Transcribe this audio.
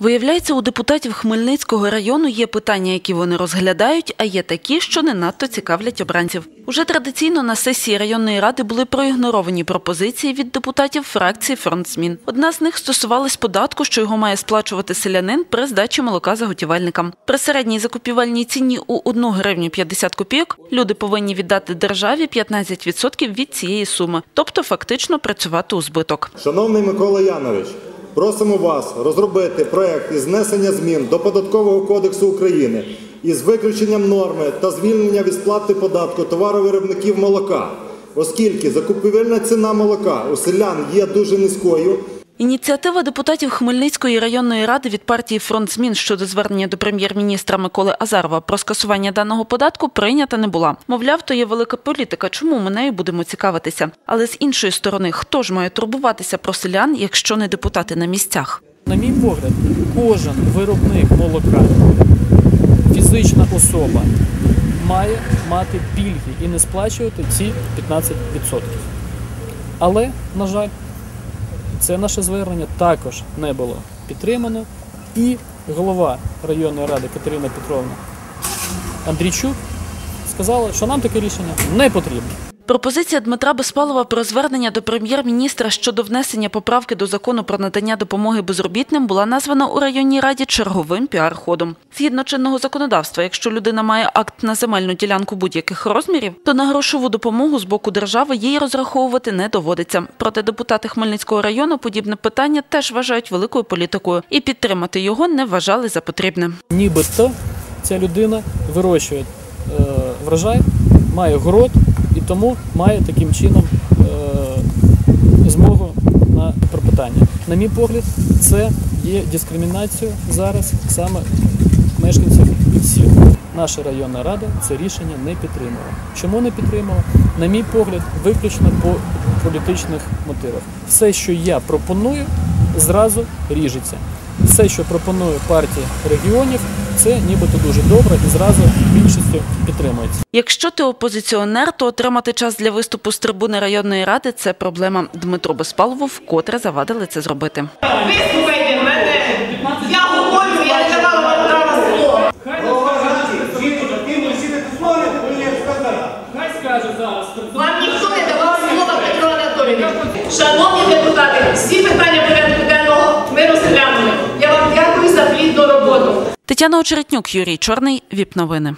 Виявляється, у депутатів Хмельницького району є питання, які вони розглядають, а є такі, що не надто цікавлять обранців. Уже традиційно на сесії районної ради були проігноровані пропозиції від депутатів фракції Фронт змін. Одна з них стосувалась податку, що його має сплачувати селянин при здачі молока заготівельникам. При середній закупівельній ціні у 1 гривню 50 копійок люди повинні віддати державі 15% від цієї суми, тобто фактично працювати у збиток. Шановний Микола Янович, просимо вас розробити проект із внесення змін до Податкового кодексу України із виключенням норми та звільнення від сплати податку товаровиробників молока, оскільки закупівельна ціна молока у селян є дуже низькою. Ініціатива депутатів Хмельницької районної ради від партії Фронт змін щодо звернення до прем'єр-міністра Миколи Азарова про скасування даного податку прийнята не була. Мовляв, то є велика політика. Чому ми нею будемо цікавитися? Але з іншої сторони, хто ж має турбуватися про селян, якщо не депутати на місцях? На мій погляд, кожен виробник молока, фізична особа, має мати пільги і не сплачувати ці 15%. Але, на жаль, це наше звернення також не було підтримано. І голова районної ради Катерина Петровна Андрійчук сказала, що нам таке рішення не потрібно. Пропозиція Дмитра Безпалова про звернення до прем'єр-міністра щодо внесення поправки до закону про надання допомоги безробітним була названа у районній раді черговим піар-ходом. Згідно чинного законодавства, якщо людина має акт на земельну ділянку будь-яких розмірів, то на грошову допомогу з боку держави їй розраховувати не доводиться. Проте депутати Хмельницького району подібне питання теж вважають великою політикою і підтримати його не вважали за потрібне. Нібито ця людина вирощує е, врожай, має город тому має таким чином е, змогу на пропитання. На мій погляд, це є дискримінацією зараз саме мешканців сіл. Наша районна рада це рішення не підтримала. Чому не підтримала? На мій погляд, виключно по політичних мотивах. Все, що я пропоную, зразу ріжеться. Все, що пропонує партія регіонів, це нібито дуже добре і зразу більшістю підтримується. Якщо ти опозиціонер, то отримати час для виступу з трибуни районної ради це проблема. Дмитру Безпалову вкотре завадили це зробити. Вислухайте мене. Я говорю, Тетяна Очеретнюк, Юрій Чорний, ВІП новини.